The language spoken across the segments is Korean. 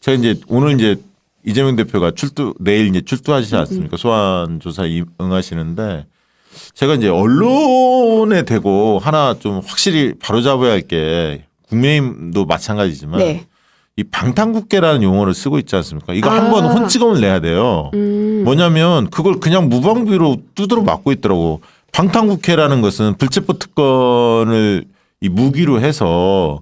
제가 이제 오늘 이제 이재명 대표가 출두 내일 이제 출두하시지 않습니까? 소환 조사 응하시는데 제가 이제 언론에 대고 하나 좀 확실히 바로잡아야 할 게 국민의힘도 마찬가지지만 네. 이 방탄국계라는 용어를 쓰고 있지 않습니까? 이거 아. 한번 혼찌검을 내야 돼요. 음. 뭐냐면 그걸 그냥 무방비로 두드러 맞고 있더라고. 방탄국회라는 것은 불체포 특권을 이 무기로 해서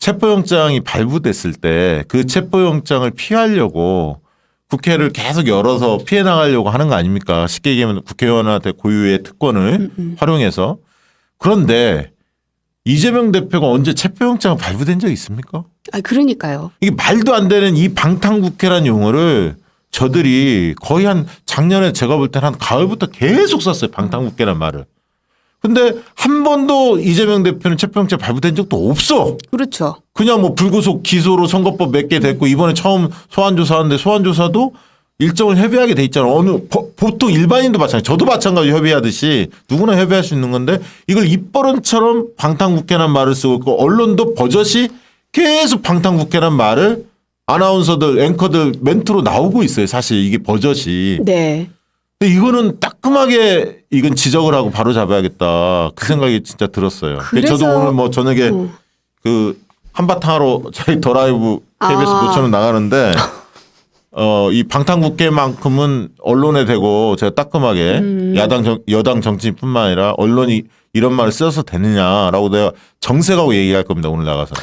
체포영장이 발부됐을 때 그 체포영장을 피하려고 국회를 계속 열어서 피해 나가려고 하는 거 아닙니까? 쉽게 얘기하면 국회의원한테 고유의 특권을 음, 활용해서 그런데 이재명 대표가 언제 체포영장 발부된 적 있습니까? 아 그러니까요. 이게 말도 안 되는 이 방탄국회라는 용어를 저들이 거의 한 작년에 제가 볼 때는 한 가을부터 계속 썼어요. 방탄국회란 말을. 근데 한 번도 이재명 대표는 체포영장 발부된 적도 없어. 그렇죠. 그냥 뭐 불구속 기소로 선거법 몇 개 됐고 이번에 처음 소환조사하는데 소환조사도 일정을 협의하게 돼 있잖아. 어느 보- 보통 일반인도 마찬가지. 저도 마찬가지 협의하듯이 누구나 협의할 수 있는 건데 이걸 입버릇처럼 방탄국회란 말을 쓰고 있고 언론도 버젓이 계속 방탄국회란 말을 아나운서들 앵커들 멘트로 나오고 있어요. 사실 이게 버젓이. 네. 근데 이거는 따끔하게 이건 지적을 하고 바로 잡아야겠다. 그 생각이 진짜 들었어요. 그래서- 저도 오늘 뭐 저녁에 음. 그 한바탕으로 저희 더 라이브 KBS 아. 모처럼 나가는데 어 이 방탄국회만큼은 언론에 대고 제가 따끔하게 음. 야당 정, 여당 정치인뿐만 아니라 언론이 이런 말을 써서 되느냐라고 내가 정색하고 얘기할 겁니다 오늘 나가서.